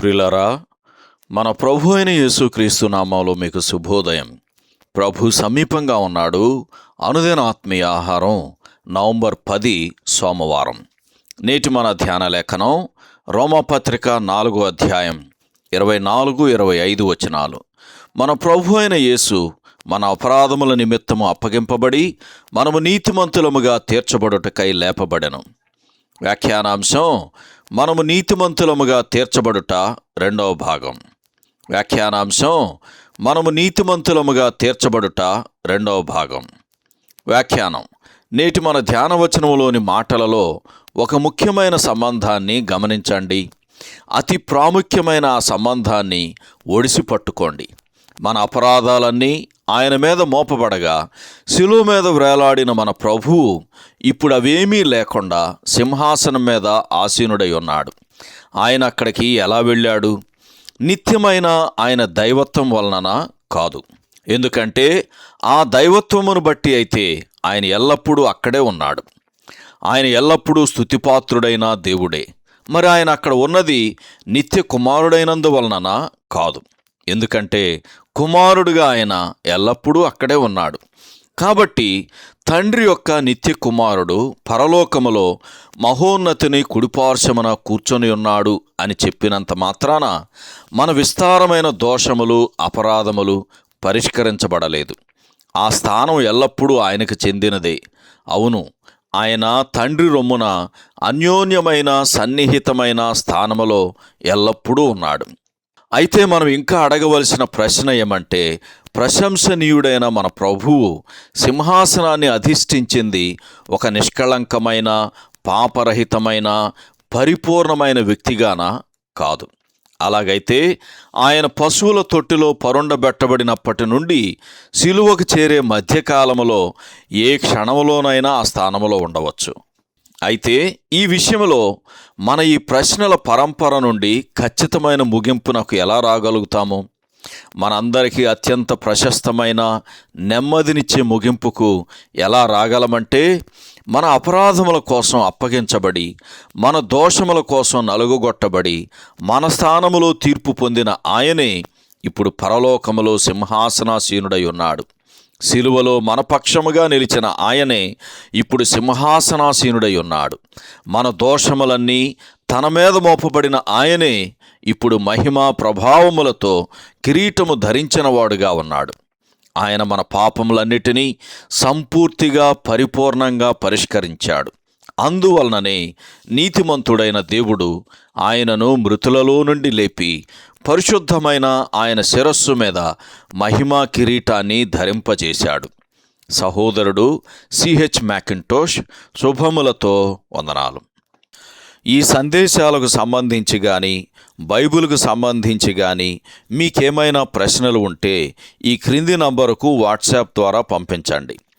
ప్రిలరా మన ప్రభు అయిన యేసుక్రీస్తు నామంలో మీకు శుభోదయం. ప్రభు సమీపంగా ఉన్నాడు. అనుదిన ఆత్మీయ ఆహారం నవంబర్ పది సోమవారం. నేటి మన ధ్యాన లేఖనం రోమపత్రిక నాలుగో అధ్యాయం ఇరవై నాలుగు ఇరవై ఐదు వచనాలు. మన ప్రభు అయిన యేసు మన అపరాధముల నిమిత్తము అప్పగింపబడి మనము నీతిమంతులముగా తీర్చబడుటకై లేపబడెను. వ్యాఖ్యానాంశం మనము నీతిమంతులముగా తీర్చబడుట రెండవ భాగం. వ్యాఖ్యానాంశం మనము నీతిమంతులముగా తీర్చబడుట రెండవ భాగం. వ్యాఖ్యానం. నేటి మన ధ్యానవచనములోని మాటలలో ఒక ముఖ్యమైన సంబంధాన్ని గమనించండి. అతి ప్రాముఖ్యమైన ఆ సంబంధాన్ని ఒడిసి పట్టుకోండి మన అపరాధాలన్నీ ఆయన మీద మోపబడగా శిలువ మీద వ్రేలాడిన మన ప్రభువు ఇప్పుడు అవేమీ లేకుండా సింహాసనం మీద ఆసీనుడై ఉన్నాడు. ఆయన అక్కడికి ఎలా వెళ్ళాడు? నిత్యమైన ఆయన దైవత్వం వలన కాదు. ఎందుకంటే ఆ దైవత్వమును బట్టి అయితే ఆయన ఎల్లప్పుడూ అక్కడే ఉన్నాడు. ఆయన ఎల్లప్పుడూ స్థుతిపాత్రుడైన దేవుడే. మరి ఆయన అక్కడ ఉన్నది నిత్య కుమారుడైనందువలన కాదు. ఎందుకంటే కుమారుడుగా ఆయన ఎల్లప్పుడూ అక్కడే ఉన్నాడు. కాబట్టి తండ్రి యొక్క నిత్య కుమారుడు పరలోకములో మహోన్నతిని కుడిపార్శమన కూర్చొని ఉన్నాడు అని చెప్పినంత మాత్రాన మన విస్తారమైన దోషములు అపరాధములు పరిష్కరించబడలేదు. ఆ స్థానం ఎల్లప్పుడూ ఆయనకు చెందినదే. అవును ఆయన తండ్రి రొమ్మున అన్యోన్యమైన సన్నిహితమైన స్థానములో ఎల్లప్పుడూ ఉన్నాడు. అయితే మనం ఇంకా అడగవలసిన ప్రశ్న ఏమంటే ప్రశంసనీయుడైన మన ప్రభువు సింహాసనాన్ని అధిష్ఠించింది ఒక నిష్కళంకమైన పాపరహితమైన పరిపూర్ణమైన వ్యక్తిగాన కాదు. అలాగైతే ఆయన పశువుల తొట్టిలో పరుండబెట్టబడినప్పటి నుండి సిలువకు చేరే మధ్యకాలములో ఏ క్షణంలోనైనా ఆ స్థానంలో ఉండవచ్చు. అయితే ఈ విషయంలో మన ఈ ప్రశ్నల పరంపర నుండి ఖచ్చితమైన ముగింపునకు ఎలా రాగలుగుతాము మనందరికీ అత్యంత ప్రశస్తమైన నెమ్మదినిచ్చే ముగింపుకు ఎలా రాగలమంటే మన అపరాధముల కోసం అప్పగించబడి మన దోషముల కోసం నలుగుగొట్టబడి మన స్థానములో తీర్పు పొందిన ఆయనే ఇప్పుడు పరలోకములో సింహాసనాసీనుడై ఉన్నాడు. శిలువలో మనపక్షముగా నిలిచిన ఆయనే ఇప్పుడు సింహాసనాసీనుడై ఉన్నాడు. మన దోషములన్నీ తన మీద మోపబడిన ఆయనే ఇప్పుడు మహిమా ప్రభావములతో కిరీటము ధరించినవాడుగా ఉన్నాడు. ఆయన మన పాపములన్నిటినీ సంపూర్తిగా పరిపూర్ణంగా పరిష్కరించాడు. అందువలననే నీతిమంతుడైన దేవుడు ఆయనను మృతులలో నుండి లేపి పరిశుద్ధమైన ఆయన శిరస్సు మీద మహిమా కిరీటాన్ని ధరింపజేశాడు. సహోదరుడు సిహెచ్ మ్యాకింటోష్ శుభములతో వందనాలు. ఈ సందేశాలకు సంబంధించి కానీ బైబిల్కు సంబంధించి కానీ మీకేమైనా ప్రశ్నలు ఉంటే ఈ క్రింది నంబరుకు వాట్సాప్ ద్వారా పంపించండి.